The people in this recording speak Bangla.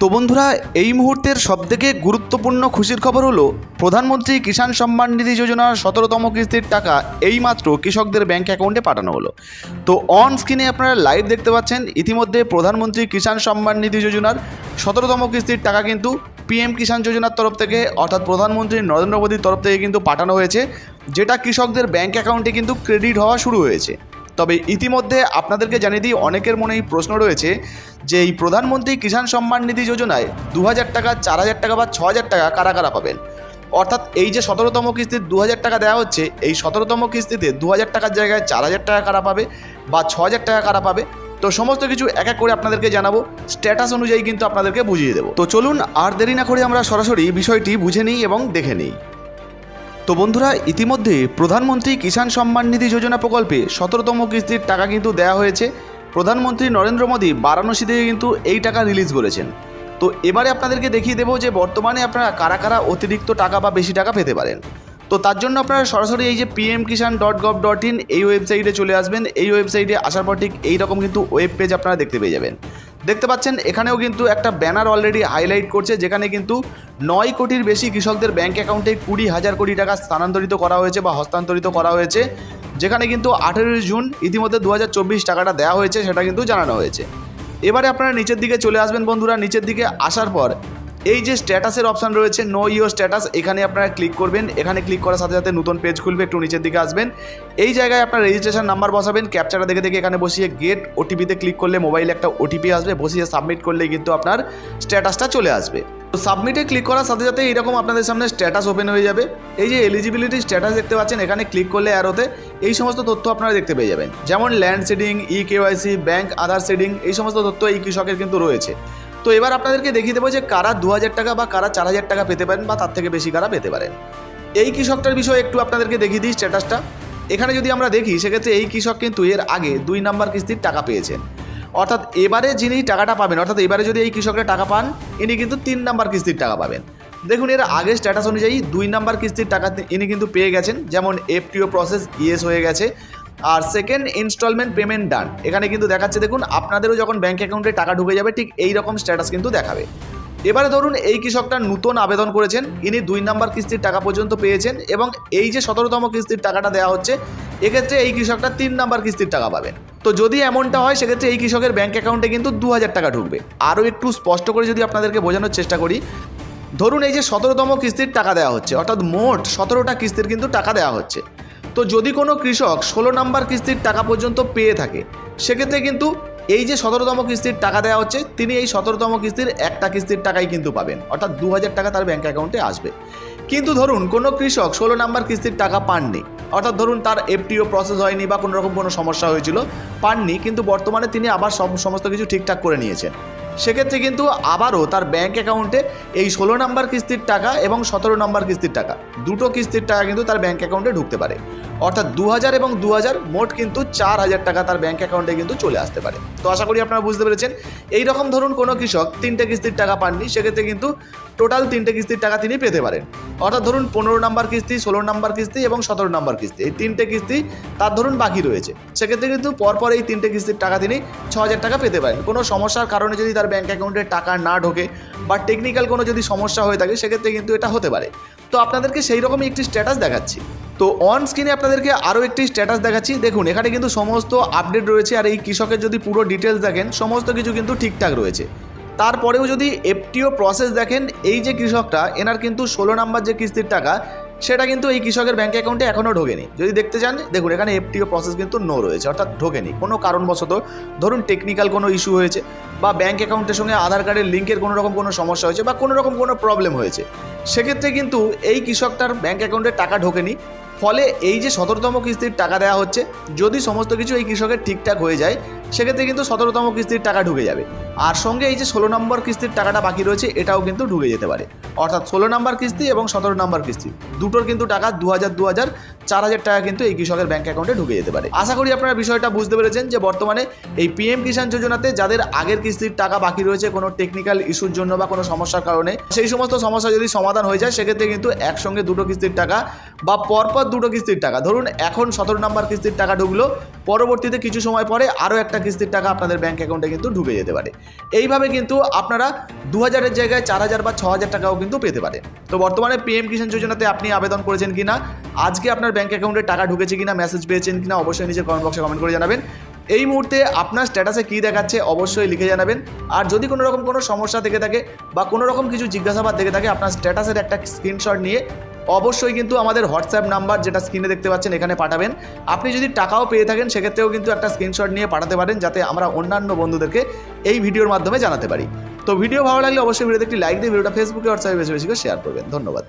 তো বন্ধুরা, এই মুহূর্তের সবথেকে গুরুত্বপূর্ণ খুশির খবর হলো, প্রধানমন্ত্রী কিষাণ সম্মান নিধি যোজনার সতেরোতম কিস্তির টাকা এইমাত্র কৃষকদের ব্যাংক অ্যাকাউন্টে পাঠানো হলো। তো অন স্ক্রিনে আপনারা লাইভ দেখতে পাচ্ছেন, ইতিমধ্যে প্রধানমন্ত্রী কিষাণ সম্মান নিধি যোজনার সতেরোতম কিস্তির টাকা কিন্তু পিএম কিষাণ যোজনার তরফ থেকে, অর্থাৎ প্রধানমন্ত্রী নরেন্দ্র মোদীর তরফ থেকে কিন্তু পাঠানো হয়েছে, যেটা কৃষকদের ব্যাংক অ্যাকাউন্টে কিন্তু ক্রেডিট হওয়া শুরু হয়েছে। তবে ইতিমধ্যে আপনাদেরকে জানিয়ে দিই, অনেকের মনেই প্রশ্ন রয়েছে যে এই প্রধানমন্ত্রী কিষাণ সম্মান নিধি যোজনায় দু হাজার টাকা চার হাজার টাকা বা ছ টাকা কারা কারা পাবেন? অর্থাৎ এই যে সতেরোতম কিস্তির দু হাজার টাকা দেওয়া হচ্ছে, এই সতেরোতম কিস্তিতে দু হাজার টাকার জায়গায় চার হাজার টাকা কারা পাবে বা ছ টাকা কারা পাবে? তো সমস্ত কিছু এক এক করে আপনাদেরকে জানাব, স্ট্যাটাস অনুযায়ী কিন্তু আপনাদেরকে বুঝিয়ে দেবো। তো চলুন আর দেরি না করে আমরা সরাসরি বিষয়টি বুঝে নিই এবং দেখে নিই। তো বন্ধুরা, ইতিমধ্যে প্রধানমন্ত্রী কিষাণ সম্মান নিধি যোজনা প্রকল্পে সতেরোতম কিস্তির টাকা কিন্তু দেওয়া হয়েছে। প্রধানমন্ত্রী নরেন্দ্র মোদী বারাণসী থেকে কিন্তু এই টাকা রিলিজ করেছেন। তো এবারে আপনাদেরকে দেখিয়ে দেবো যে বর্তমানে আপনারা কারা কারা অতিরিক্ত টাকা বা বেশি টাকা পেতে পারেন। তো তার জন্য আপনারা সরাসরি এই যে PM Kisan dot gov dot in এই ওয়েবসাইটে চলে আসবেন। এই ওয়েবসাইটে আসার পর ঠিক এইরকম কিন্তু ওয়েব পেজ আপনারা দেখতে পেয়ে যাবেন। দেখতে পাচ্ছেন, এখানেও কিন্তু একটা ব্যানার অলরেডি হাইলাইট করছে, যেখানে কিন্তু নয় কোটির বেশি কৃষকদের ব্যাঙ্ক অ্যাকাউন্টে কুড়ি হাজার কোটি টাকা স্থানান্তরিত করা হয়েছে বা হস্তান্তরিত করা হয়েছে। যেখানে কিন্তু আঠেরোই জুন ইতিমধ্যে দু হাজার চব্বিশ টাকাটা দেওয়া হয়েছে, সেটা কিন্তু জানানো হয়েছে। এবারে আপনারা নিচের দিকে চলে আসবেন বন্ধুরা, নিচের দিকে আসার পর এই যে স্ট্যাটাসের অপশান রয়েছে নো ইও স্ট্যাটাস এখানে আপনারা ক্লিক করবেন। এখানে ক্লিক করার সাথে সাথে নতুন পেজ খুলবে, একটু নিচের দিকে আসবেন। এই জায়গায় আপনার রেজিস্ট্রেশন নাম্বার বসাবেন ক্যাপচারটা দেখে দেখে এখানে বসিয়ে গেট ওটিপিতে ক্লিক করলে মোবাইলে একটা ওটিপি আসবে, বসিয়ে সাবমিট করলে কিন্তু আপনার স্ট্যাটাসটা চলে আসবে। তো সাবমিটে ক্লিক করার সাথে সাথে এরকম আপনাদের সামনে স্ট্যাটাস ওপেন হয়ে যাবে। এই যে এলিজিবিলিটি স্ট্যাটাস দেখতে পাচ্ছেন, এখানে ক্লিক করলে অ্যারোতে এই সমস্ত তথ্য আপনারা দেখতে পেয়ে যাবেন। যেমন land seeding e KYC bank Aadhaar seeding এই সমস্ত তথ্য এই কৃষকের কিন্তু রয়েছে। তো এবার আপনাদেরকে দেখিয়ে দেবো যে কারা দু হাজার টাকা বা কারা চার হাজার টাকা পেতে পারেন বা তার থেকে বেশি কারা পেতে পারেন। এই কৃষকটার বিষয়ে একটু আপনাদেরকে দেখিয়ে দিই স্ট্যাটাসটা। এখানে যদি আমরা দেখি, সেক্ষেত্রে এই কৃষক কিন্তু এর আগে দুই নাম্বার কিস্তির টাকা পেয়েছেন। অর্থাৎ এবারে যিনি টাকাটা পাবেন, অর্থাৎ এবারে যদি এই কৃষকরা টাকা পান, ইনি কিন্তু তিন নাম্বার কিস্তির টাকা পাবেন। দেখুন, এর আগে স্ট্যাটাস অনুযায়ী দুই নাম্বার কিস্তির টাকা ইনি কিন্তু পেয়ে গেছেন। যেমন এফটিও প্রসেস ইএস হয়ে গেছে। আর সেকেন্ড ইনস্টলমেন্ট পেমেন্ট ডান এখানে কিন্তু দেখাচ্ছে, দেখুন, আপনাদেরও যখন ব্যাঙ্ক অ্যাকাউন্টে টাকা ঢুকে যাবে, ঠিক এই রকম স্ট্যাটাস কিন্তু দেখাবে। এবারে ধরুন, এই কৃষকটা নতুন আবেদন করেছেন, ইনি দুই নাম্বার কিস্তির টাকা পর্যন্ত পেয়েছেন, এবং এই যে সতেরোতম কিস্তির টাকাটা দেওয়া হচ্ছে, এক্ষেত্রে এই কৃষকটা তিন নাম্বার কিস্তির টাকা পাবেন। তো যদি এমনটা হয়, সেক্ষেত্রে এই কৃষকের ব্যাঙ্ক অ্যাকাউন্টে কিন্তু দু হাজার টাকা ঢুকবে। আরও একটু স্পষ্ট করে যদি আপনাদেরকে বোঝানোর চেষ্টা করি, ধরুন এই যে সতেরোতম কিস্তির টাকা দেওয়া হচ্ছে, অর্থাৎ মোট সতেরোটা কিস্তির কিন্তু টাকা দেওয়া হচ্ছে। তো যদি কোনো কৃষক ষোলো নাম্বার কিস্তির টাকা পর্যন্ত পেয়ে থাকে, সেক্ষেত্রে কিন্তু এই যে সতেরোতম কিস্তির টাকা দেওয়া হচ্ছে, তিনি এই সতেরোতম কিস্তির একটা কিস্তির টাকাই কিন্তু পাবেন। অর্থাৎ দু হাজার টাকা তার ব্যাঙ্ক অ্যাকাউন্টে আসবে। কিন্তু ধরুন, কোনো কৃষক ষোলো নাম্বার কিস্তির টাকা পাননি। অর্থাৎ ধরুন, তার এফটিও প্রসেস হয়নি বা কোনো রকম কোনো সমস্যা হয়েছিল, পাননি, কিন্তু বর্তমানে তিনি আবার সমস্ত কিছু ঠিকঠাক করে নিয়েছেন। সেক্ষেত্রে কিন্তু আবারও তার ব্যাঙ্ক অ্যাকাউন্টে এই ষোলো নম্বর কিস্তির টাকা এবং সতেরো নম্বর কিস্তির টাকা, দুটো কিস্তির টাকা কিন্তু তার ব্যাঙ্ক অ্যাকাউন্টে ঢুকতে পারে। অর্থাৎ দু হাজার এবং দু হাজার মোট কিন্তু চার হাজার টাকা তার ব্যাঙ্ক অ্যাকাউন্টে কিন্তু চলে আসতে পারে। তো আশা করি আপনারা বুঝতে পেরেছেন। এই রকম ধরুন কোনো কৃষক তিনটে কিস্তির টাকা পাননি, সেক্ষেত্রে কিন্তু টোটাল তিনটে কিস্তির টাকা তিনি পেতে পারেন। অর্থাৎ ধরুন পনেরো নম্বর কিস্তি, ষোলো নম্বর কিস্তি এবং সতেরো নম্বর কিস্তি, এই তিনটে কিস্তি তার ধরুন বাকি রয়েছে। সেক্ষেত্রে কিন্তু পরপর এই তিনটে কিস্তির টাকা তিনি ছ হাজার টাকা পেতে পারেন। কোনো সমস্যার কারণে যদি তার ব্যাঙ্ক অ্যাকাউন্টে টাকা না ঢোকে বা টেকনিক্যাল কোনো যদি সমস্যা হয়ে থাকে, সেক্ষেত্রে কিন্তু এটা হতে পারে। তো আপনাদেরকে সেই রকমই একটি স্ট্যাটাস দেখাচ্ছি। তো অন স্ক্রিনে আপনাদেরকে আরও একটি স্ট্যাটাস দেখাচ্ছি। দেখুন, এখানে কিন্তু সমস্ত আপডেট রয়েছে আর এই কৃষকের যদি পুরো ডিটেলস দেখেন, সমস্ত কিছু কিন্তু ঠিকঠাক রয়েছে। তারপরেও যদি এফটিও প্রসেস দেখেন, এই যে কৃষকটা, এনার কিন্তু ষোলো নাম্বার যে কিস্তির টাকা সেটা কিন্তু এই কৃষকের ব্যাঙ্ক অ্যাকাউন্টে এখনও ঢোকেনি। যদি দেখতে চান, দেখুন, এখানে এফটিও প্রসেস কিন্তু নো রয়েছে, অর্থাৎ ঢোকেনি। কোনো কারণবশত ধরুন টেকনিক্যাল কোনো ইস্যু হয়েছে বা ব্যাঙ্ক অ্যাকাউন্টের সঙ্গে আধার কার্ডের লিঙ্কের কোনো রকম কোনো সমস্যা হয়েছে বা কোনো রকম কোনো প্রবলেম হয়েছে, সেক্ষেত্রে কিন্তু এই কৃষকটার ব্যাঙ্ক অ্যাকাউন্টে টাকা ঢোকেনি। ফলে এই যে সতেরোতম কিস্তির টাকা দেওয়া হচ্ছে, যদি সমস্ত কিছু এই কৃষকের ঠিকঠাক হয়ে যায়, সেক্ষেত্রে কিন্তু সতেরোতম কিস্তির টাকা ঢুকে যাবে। আর সঙ্গে এই যে ষোলো নম্বর কিস্তির টাকাটা বাকি রয়েছে, এটাও কিন্তু ঢুকে যেতে পারে। অর্থাৎ ষোলো নম্বর কিস্তি এবং সতেরো নম্বর কিস্তি, দুটোর কিন্তু টাকা দু হাজার দু হাজার চার হাজার টাকা কিন্তু এই কৃষকের ব্যাঙ্ক অ্যাকাউন্টে ঢুকে যেতে পারে। আশা করি আপনারা বিষয়টা বুঝতে পেরেছেন যে বর্তমানে এই পিএম কিষাণ যোজনাতে যাদের আগের কিস্তির টাকা বাকি রয়েছে কোনো টেকনিক্যাল ইস্যুর জন্য বা কোনো সমস্যার কারণে, সেই সমস্ত সমস্যা যদি সমাধান হয়ে যায়, সেক্ষেত্রে কিন্তু একসঙ্গে দুটো কিস্তির টাকা বা পরপর দুটো কিস্তির টাকা, ধরুন এখন সতেরো নম্বর কিস্তির টাকা ঢুকলো পরবর্তীতে কিছু সময় পরে আরও একটা কিস্তির টাকা আপনাদের ব্যাঙ্ক অ্যাকাউন্টে কিন্তু ঢুকে যেতে পারে। এইভাবে কিন্তু আপনারা দু হাজারের জায়গায় চার হাজার বা ছ হাজার টাকাও কিন্তু পেতে পারে। তো বর্তমানে পিএম কিষাণ যোজনাতে আপনি আবেদন করেছেন কি না আজকে আপনার ব্যাঙ্ক অ্যাকাউন্টে টাকা ঢুকেছে কিনা মেসেজ পেয়েছেন কিনা, অবশ্যই নিজের কমেন্ট বক্সে কমেন্ট করে জানাবেন। এই মুহূর্তে আপনার স্ট্যাটাসে কী দেখাচ্ছে অবশ্যই লিখে জানাবেন। আর যদি কোনো রকম কোনো সমস্যা থেকে থাকে বা কোনো রকম কিছু জিজ্ঞাসাবাদ থেকে থাকে, আপনার স্ট্যাটাসের একটা স্ক্রিনশট নিয়ে অবশ্যই কিন্তু আমাদের হোয়াটসঅ্যাপ নাম্বার যেটা স্ক্রিনে দেখতে পাচ্ছেন, এখানে পাঠাবেন। আপনি যদি টাকাও পেয়ে থাকেন, সেক্ষেত্রেও কিন্তু একটা স্ক্রিনশট নিয়ে পাঠাতে পারেন, যাতে আমরা অন্যান্য বন্ধুদেরকে এই ভিডিওর মাধ্যমে জানাতে পারি। তো ভিডিও ভালো লাগলে অবশ্যই ভিডিওতে একটি লাইক দিয়ে ভিডিওটা ফেসবুকে হোয়াটসঅ্যাপে বেশি বেশি করে শেয়ার করবেন। ধন্যবাদ।